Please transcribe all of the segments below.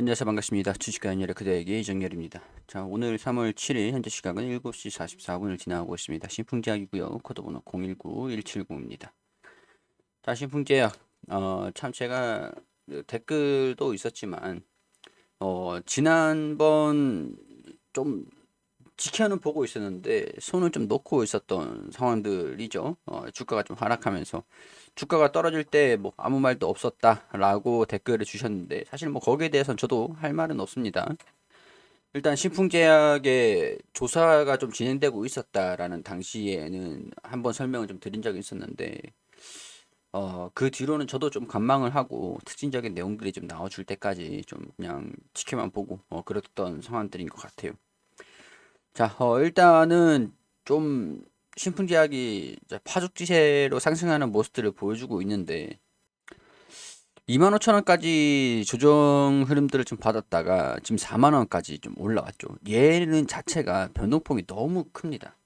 안녕하세요 반갑습니다. 주식가 연열의 그대에게 이정열입니다. 자 오늘 3월 7일 현재 시각은 7시 44분을 지나고 있습니다. 신풍제약이고요. 코드번호 019170입니다. 자 신풍제약 어, 참 제가 그 댓글도 있었지만 어, 지난번 좀 지켜는 보고 있었는데 손을 좀 놓고 있었던 상황들이죠. 어, 주가가 좀 하락하면서 주가가 떨어질 때 뭐 아무 말도 없었다라고 댓글을 주셨는데 사실 뭐 거기에 대해서는 저도 할 말은 없습니다. 일단 신풍제약의 조사가 좀 진행되고 있었다라는 당시에는 한번 설명을 좀 드린 적이 있었는데 어, 그 뒤로는 저도 좀 관망을 하고 특징적인 내용들이 좀 나와줄 때까지 좀 그냥 지켜만 보고 어, 그랬던 상황들인 것 같아요. 자, 어, 일단은 좀 신풍제약이 파죽지세로 상승하는 모습들을 보여주고 있는데 25,000원까지 조정 흐름들을 좀 받았다가 지금 4만원까지 좀 올라왔죠. 얘는 자체가 변동폭이 너무 큽니다.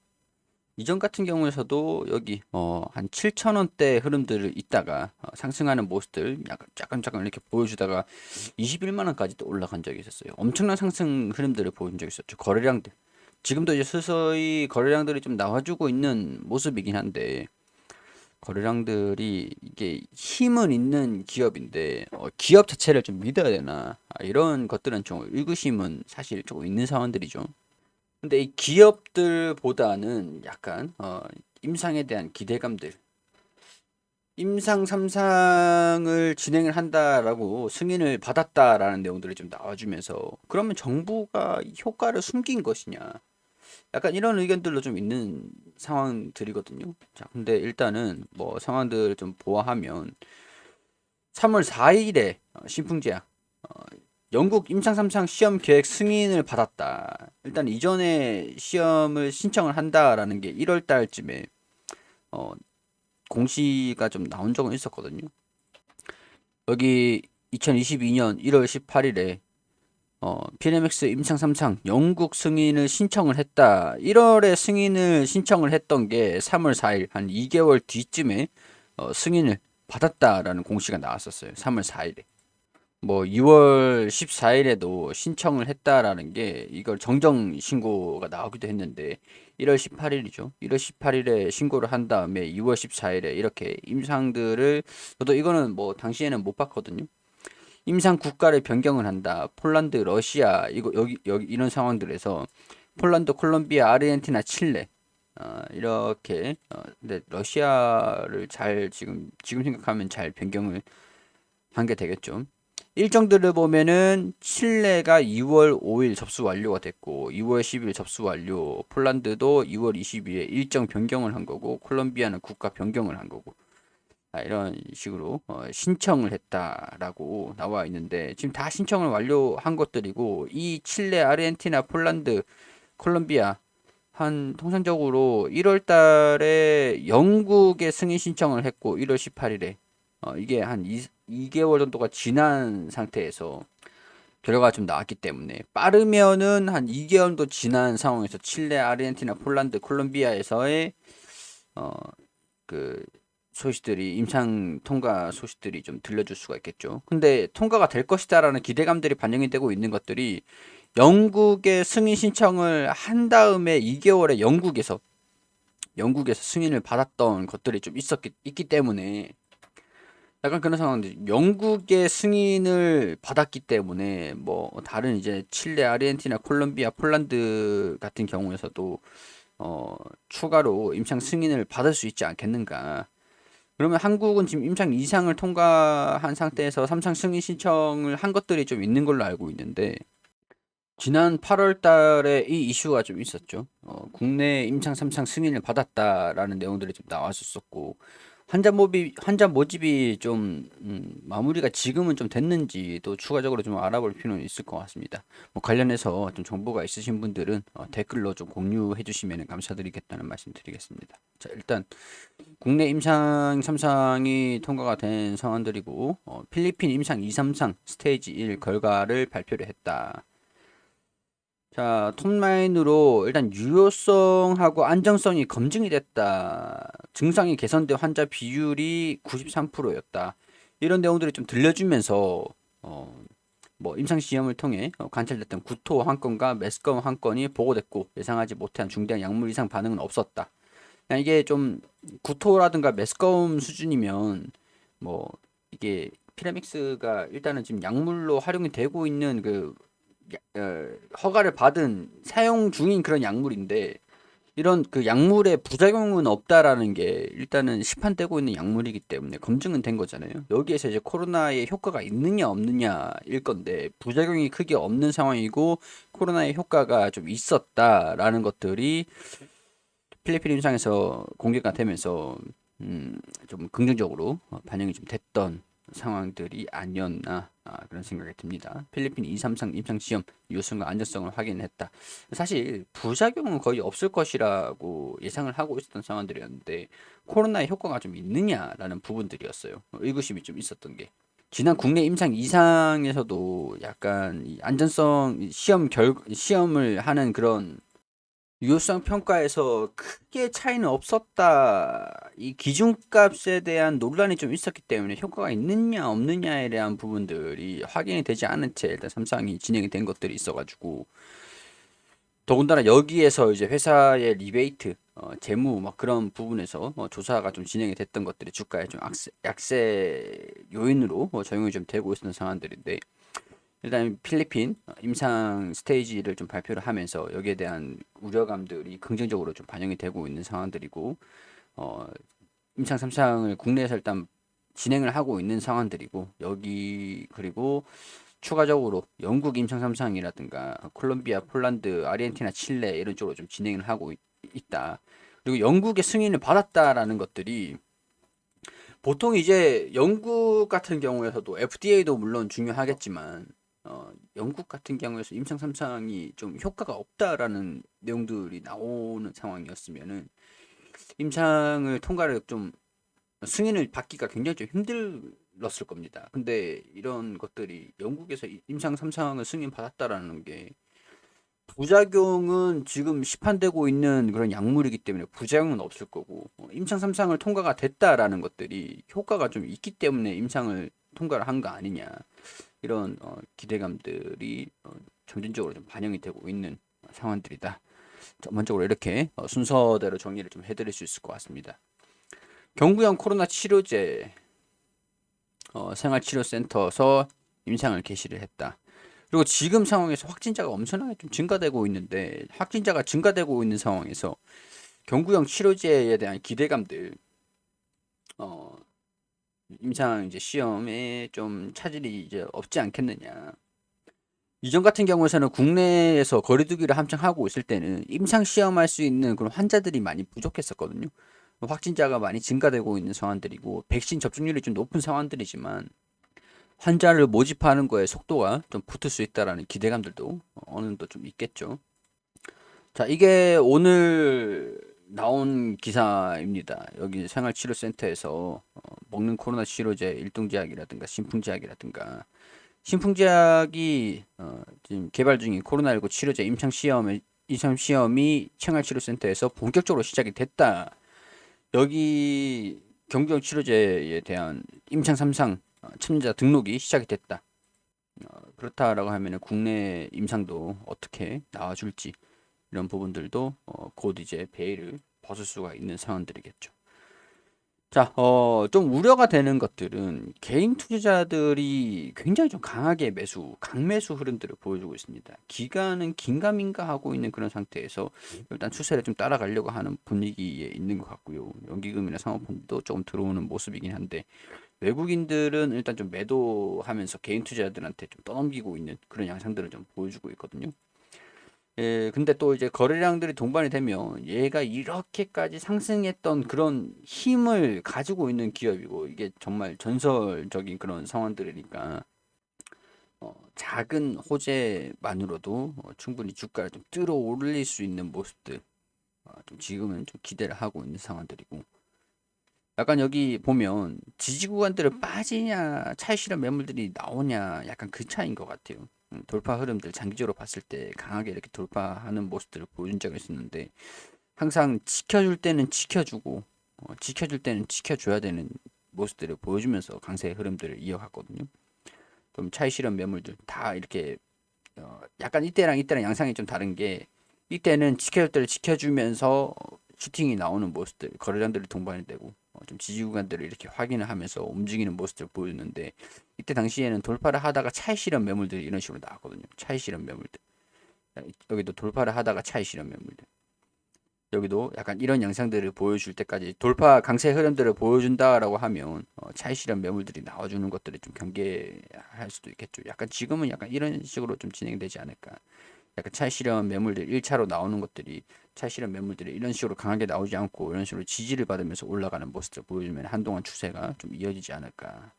이전 같은 경우에서도 여기 어, 한 7,000원대 흐름들을 있다가 어, 상승하는 모습들 약간 잠깐 잠깐 이렇게 보여주다가 21만 원까지 또 올라간 적이 있었어요. 엄청난 상승 흐름들을 보여준 적이 있었죠. 거래량들. 지금도 이제 서서히 거래량들이 좀 나와주고 있는 모습이긴 한데 거래량들이 이게 힘은 있는 기업인데 어, 기업 자체를 좀 믿어야 되나? 아, 이런 것들은 좀 의구심은 사실 조금 있는 상황들이죠. 근데 이 기업들보다는 약간 어, 임상에 대한 기대감들. 임상 3상을 진행을 한다라고 승인을 받았다라는 내용들이 좀 나와주면서 그러면 정부가 효과를 숨긴 것이냐 약간 이런 의견들도 좀 있는 상황들이거든요. 자, 근데 일단은 뭐 상황들을 좀 보아하면 3월 4일에 어, 신풍제약 어, 영국 임상 3상 시험 계획 승인을 받았다. 일단 이전에 시험을 신청을 한다라는 게 1월 달쯤에 어, 공시가 좀 나온 적은 있었거든요. 여기 2022년 1월 18일에 어, 피네맥스 임상 3상 영국 승인을 신청을 했다. 1월에 승인을 신청을 했던 게 3월 4일 한 2개월 뒤쯤에 어, 승인을 받았다라는 공시가 나왔었어요. 3월 4일에. 뭐 2월 14일에도 신청을 했다라는 게 이걸 정정 신고가 나오기도 했는데 1월 18일이죠. 1월 18일에 신고를 한 다음에 2월 14일에 이렇게 임상들을 저도 이거는 뭐 당시에는 못 봤거든요. 임상 국가를 변경을 한다. 폴란드, 러시아 이거 여기 여기 이런 상황들에서 폴란드, 콜롬비아, 아르헨티나, 칠레 어, 이렇게 어, 근데 러시아를 잘 지금 지금 생각하면 잘 변경을 한 게 되겠죠. 일정들을 보면은 칠레가 2월 5일 접수 완료가 됐고 2월 10일 접수 완료, 폴란드도 2월 22일 일정 변경을 한 거고 콜롬비아는 국가 변경을 한 거고 아, 이런 식으로 어, 신청을 했다라고 나와 있는데 지금 다 신청을 완료한 것들이고 이 칠레, 아르헨티나, 폴란드, 콜롬비아 한 통상적으로 1월 달에 영국에 승인 신청을 했고 1월 18일에 어, 이게 한 2, 2개월 정도가 지난 상태에서 결과가 좀 나왔기 때문에 빠르면은 한 2개월 정도 지난 상황에서 칠레, 아르헨티나, 폴란드, 콜롬비아에서의 어 그 소식들이 임상 통과 소식들이 좀 들려줄 수가 있겠죠. 근데 통과가 될 것이다라는 기대감들이 반영이 되고 있는 것들이 영국의 승인 신청을 한 다음에 2개월에 영국에서 영국에서 승인을 받았던 것들이 좀 있었기 있기 때문에 약간 그런 상황들 영국의 승인을 받았기 때문에 뭐 다른 이제 칠레, 아르헨티나, 콜롬비아, 폴란드 같은 경우에서도 어 추가로 임상 승인을 받을 수 있지 않겠는가 그러면 한국은 지금 임상 2상을 통과한 상태에서 3상 승인 신청을 한 것들이 좀 있는 걸로 알고 있는데 지난 8월 달에 이 이슈가 좀 있었죠. 어, 국내 임상 3상 승인을 받았다라는 내용들이 좀 나왔었었고 환자 모집 환자 모집이 좀 음, 마무리가 지금은 좀 됐는지도 추가적으로 좀 알아볼 필요는 있을 것 같습니다. 뭐 관련해서 좀 정보가 있으신 분들은 어, 댓글로 좀 공유해 주시면 감사드리겠다는 말씀 드리겠습니다. 자, 일단 국내 임상 3상이 통과가 된 상황들이고 어, 필리핀 임상 2, 3상 스테이지 1 결과를 발표를 했다. 자, 톱라인으로 일단 유효성하고 안정성이 검증이 됐다. 증상이 개선된 환자 비율이 93%였다. 이런 내용들이 좀 들려주면서 어, 뭐 임상 시험을 통해 어, 관찰됐던 구토 한 건과 메스꺼움 한 건이 보고됐고 예상하지 못한 중대한 약물 이상 반응은 없었다. 그냥 이게 좀 구토라든가 메스꺼움 수준이면 뭐 이게 피라믹스가 일단은 지금 약물로 활용이 되고 있는 그 허가를 받은 사용 중인 그런 약물인데 이런 그 약물의 부작용은 없다라는 게 일단은 시판되고 있는 약물이기 때문에 검증은 된 거잖아요. 여기에서 이제 코로나의 효과가 있느냐 없느냐일 건데 부작용이 크게 없는 상황이고 코로나의 효과가 좀 있었다라는 것들이 필리핀 임상에서 공개가 되면서 음, 좀 긍정적으로 어, 반영이 좀 됐던 상황들이 아니었나 아, 그런 생각이 듭니다. 필리핀 233 임상 시험 유효성과 안전성을 확인했다. 사실 부작용은 거의 없을 것이라고 예상을 하고 있었던 상황들이었는데 코로나의 효과가 좀 있느냐라는 부분들이었어요. 어, 의구심이 좀 있었던 게. 지난 국내 임상 이상에서도 약간 이 안전성 이 시험 결 시험을 하는 그런 유효성 평가에서 크게 차이는 없었다. 이 기준값에 대한 논란이 좀 있었기 때문에 효과가 있느냐 없느냐에 대한 부분들이 확인이 되지 않은 채 일단 삼상이 진행이 된 것들이 있어가지고 더군다나 여기에서 이제 회사의 리베이트, 어, 재무 막 그런 부분에서 어, 조사가 좀 진행이 됐던 것들이 주가에 좀 약세, 약세 요인으로 어, 적용이 좀 되고 있었던 상황들인데 일단 필리핀 어, 임상 스테이지를 좀 발표를 하면서 여기에 대한 우려감들이 긍정적으로 좀 반영이 되고 있는 상황들이고 어, 임상 3상을 국내에서 일단 진행을 하고 있는 상황들이고 여기 그리고 추가적으로 영국 임상 3상이라든가 콜롬비아, 폴란드, 아르헨티나, 칠레 이런 쪽으로 좀 진행을 하고 있, 있다. 그리고 영국의 승인을 받았다라는 것들이 보통 이제 영국 같은 경우에서도 FDA도 물론 중요하겠지만 어, 영국 같은 경우에서 임상 3상이 좀 효과가 없다라는 내용들이 나오는 상황이었으면은 임상을 통과를 좀 승인을 받기가 굉장히 좀 힘들었을 겁니다. 근데 이런 것들이 영국에서 이- 임상 3상을 승인 받았다라는 게 부작용은 지금 시판되고 있는 그런 약물이기 때문에 부작용은 없을 거고 어, 임상 3상을 통과가 됐다라는 것들이 효과가 좀 있기 때문에 임상을 통과를 한 거 아니냐 이런 어, 기대감들이 어, 점진적으로 좀 반영이 되고 있는 상황들이다. 전반적으로 이렇게 어, 순서대로 정리를 좀 해드릴 수 있을 것 같습니다. 경구형 코로나 치료제 어, 생활치료센터에서 임상을 개시를 했다. 그리고 지금 상황에서 확진자가 엄청나게 좀 증가되고 있는데 확진자가 증가되고 있는 상황에서 경구형 치료제에 대한 기대감들 어, 임상 이제 시험에 좀 차질이 이제 없지 않겠느냐. 이전 같은 경우에는 국내에서 거리두기를 한창 하고 있을 때는 임상 시험할 수 있는 그런 환자들이 많이 부족했었거든요. 확진자가 많이 증가되고 있는 상황들이고 백신 접종률이 좀 높은 상황들이지만 환자를 모집하는 거에 속도가 좀 붙을 수 있다라는 기대감들도 어느 정도 좀 있겠죠. 자, 이게 오늘 나온 기사입니다. 여기 생활치료센터에서 어, 먹는 코로나 치료제 일동제약이라든가 신풍제약이라든가 신풍제약이 어, 지금 개발 중인 코로나19 치료제 임상 시험에 임상 시험이 생활치료센터에서 본격적으로 시작이 됐다. 여기 경구형 치료제에 대한 임상 3상 어, 참여자 등록이 시작이 됐다. 어, 그렇다라고 하면 국내 임상도 어떻게 나와줄지 이런 부분들도 어, 곧 이제 베일을 벗을 수가 있는 상황들이겠죠. 자, 어, 좀 우려가 되는 것들은 개인 투자자들이 굉장히 좀 강하게 매수, 강매수 흐름들을 보여주고 있습니다. 기간은 긴가민가 하고 있는 그런 상태에서 일단 추세를 좀 따라가려고 하는 분위기에 있는 것 같고요. 연기금이나 상호펀드도 조금 들어오는 모습이긴 한데 외국인들은 일단 좀 매도하면서 개인 투자자들한테 좀 떠넘기고 있는 그런 양상들을 좀 보여주고 있거든요. 예, 근데 또 이제 거래량들이 동반이 되면 얘가 이렇게까지 상승했던 그런 힘을 가지고 있는 기업이고 이게 정말 전설적인 그런 상황들이니까 어, 작은 호재만으로도 어, 충분히 주가를 좀 끌어 올릴 수 있는 모습들 어, 좀 지금은 좀 기대를 하고 있는 상황들이고 약간 여기 보면 지지 구간들을 빠지냐 차익 실현 매물들이 나오냐 약간 그 차이인 것 같아요. 음, 돌파 흐름들 장기적으로 봤을 때 강하게 이렇게 돌파하는 모습들을 보여준 적이 있었는데 항상 지켜줄 때는 지켜주고 어, 지켜줄 때는 지켜줘야 되는 모습들을 보여주면서 강세 흐름들을 이어갔거든요. 좀 차이 실현 매물들 다 이렇게 어, 약간 이때랑 이때랑 양상이 좀 다른 게 이때는 지켜줄 때를 지켜주면서 어, 슈팅이 나오는 모습들 거래량들이 동반이 되고 어, 좀 지지 구간들을 이렇게 확인을 하면서 움직이는 모습들을 보여주는데 이때 당시에는 돌파를 하다가 차이 실현 매물들이 이런 식으로 나왔거든요. 차이 실현 매물들 여기도 돌파를 하다가 차이 실현 매물들 여기도 약간 이런 양상들을 보여줄 때까지 돌파 강세 흐름들을 보여준다라고 하면 어, 차이 실현 매물들이 나와주는 것들을 좀 경계할 수도 있겠죠. 약간 지금은 약간 이런 식으로 좀 진행되지 않을까. 약간 차이 실현 매물들 1차로 나오는 것들이 차이 실현 매물들이 이런 식으로 강하게 나오지 않고 이런 식으로 지지를 받으면서 올라가는 모습을 보여주면 한동안 추세가 좀 이어지지 않을까.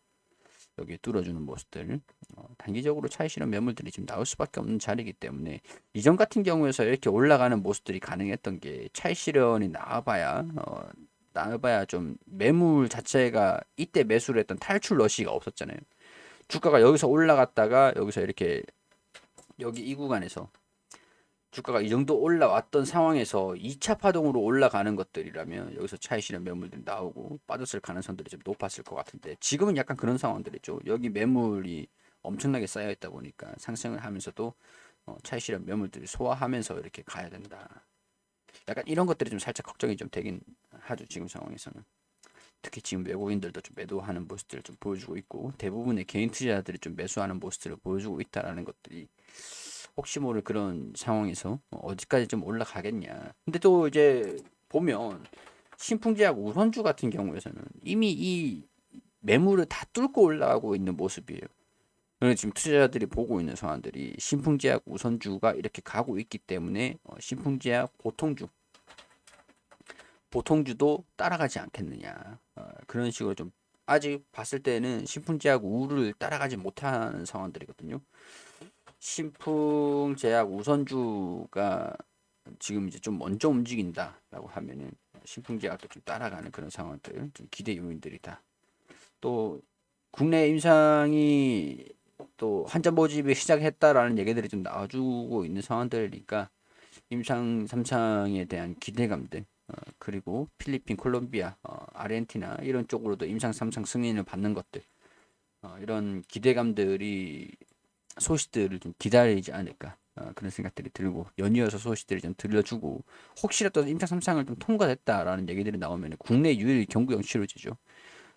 여기 뚫어주는 모습들 어, 단기적으로 차이 실현 매물들이 지금 나올 수밖에 없는 자리이기 때문에 이전 같은 경우에서 이렇게 올라가는 모습들이 가능했던 게 차이 실현이 나와봐야 어, 나와봐야 좀 매물 자체가 이때 매수를 했던 탈출 러시가 없었잖아요. 주가가 여기서 올라갔다가 여기서 이렇게 여기 이 구간에서 주가가 이 정도 올라왔던 상황에서 2차 파동으로 올라가는 것들이라면 여기서 차이 실현 매물들이 나오고 빠졌을 가능성들이 좀 높았을 것 같은데 지금은 약간 그런 상황들이죠. 여기 매물이 엄청나게 쌓여 있다 보니까 상승을 하면서도 어, 차이 실현 매물들이 소화하면서 이렇게 가야 된다. 약간 이런 것들이 좀 살짝 걱정이 좀 되긴 하죠. 지금 상황에서는. 특히 지금 외국인들도 좀 매도하는 모습들을 좀 보여주고 있고 대부분의 개인 투자자들이 좀 매수하는 모습들을 보여주고 있다라는 것들이 혹시 모를 그런 상황에서 어디까지 좀 올라가겠냐. 근데 또 이제 보면 신풍제약 우선주 같은 경우에서는 이미 이 매물을 다 뚫고 올라가고 있는 모습이에요. 그래서 지금 투자자들이 보고 있는 상황들이 신풍제약 우선주가 이렇게 가고 있기 때문에 어, 신풍제약 보통주 보통주도 따라가지 않겠느냐 어, 그런 식으로 좀 아직 봤을 때는 신풍제약 우를 따라가지 못하는 상황들이거든요. 신풍제약 우선주가 지금 이제 좀 먼저 움직인다라고 하면은 신풍제약도 좀 따라가는 그런 상황들, 좀 기대 요인들이다. 또 국내 임상이 또 환자 모집이 시작했다라는 얘기들이 좀 나와주고 있는 상황들이니까 임상 3상에 대한 기대감들 어, 그리고 필리핀, 콜롬비아, 어, 아르헨티나 이런 쪽으로도 임상 3상 승인을 받는 것들 어, 이런 기대감들이 소식들을 좀 기다리지 않을까 어, 그런 생각들이 들고 연이어서 소식들을 좀 들려주고 혹시라도 임상 3상을 좀 통과됐다라는 얘기들이 나오면 국내 유일 경구용 치료제죠.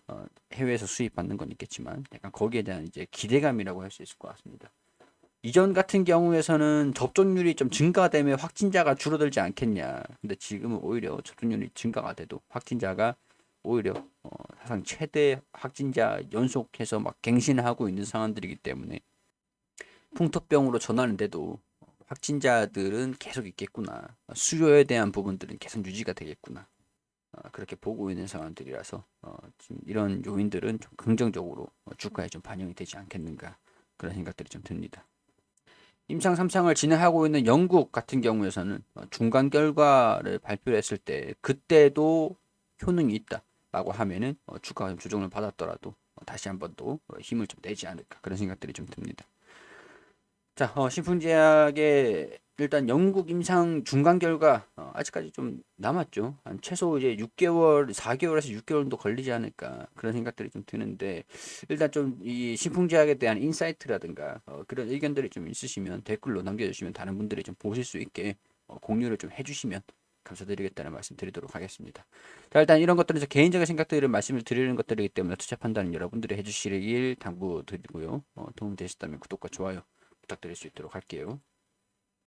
어, 해외에서 수입받는 건 있겠지만 약간 거기에 대한 이제 기대감이라고 할 수 있을 것 같습니다. 이전 같은 경우에서는 접종률이 좀 증가되면 확진자가 줄어들지 않겠냐. 근데 지금은 오히려 접종률이 증가가 돼도 확진자가 오히려 어, 사상 최대 확진자 연속해서 막 갱신하고 있는 상황들이기 때문에 풍토병으로 전환인데도 확진자들은 계속 있겠구나. 수요에 대한 부분들은 계속 유지가 되겠구나. 어, 그렇게 보고 있는 상황들이라서 어, 지금 이런 요인들은 좀 긍정적으로 어, 주가에 좀 반영이 되지 않겠는가 그런 생각들이 좀 듭니다. 임상 3상을 진행하고 있는 영국 같은 경우에서는 어, 중간 결과를 발표했을 때 그때도 효능이 있다라고 하면은 어, 주가가 좀 조정을 받았더라도 어, 다시 한번 또 어, 힘을 좀 내지 않을까 그런 생각들이 좀 듭니다. 자, 어, 신풍제약의 일단 영국 임상 중간 결과 어, 아직까지 좀 남았죠. 한 최소 이제 6개월, 4개월에서 6개월 정도 걸리지 않을까 그런 생각들이 좀 드는데 일단 좀 이 신풍제약에 대한 인사이트라든가 어, 그런 의견들이 좀 있으시면 댓글로 남겨주시면 다른 분들이 좀 보실 수 있게 어, 공유를 좀 해주시면 감사드리겠다는 말씀 드리도록 하겠습니다. 자, 일단 이런 것들은 제 개인적인 생각들을 말씀을 드리는 것들이기 때문에 투자 판단은 여러분들이 해주시길 당부드리고요. 어, 도움 되셨다면 구독과 좋아요 부탁드릴 수 있도록 할게요.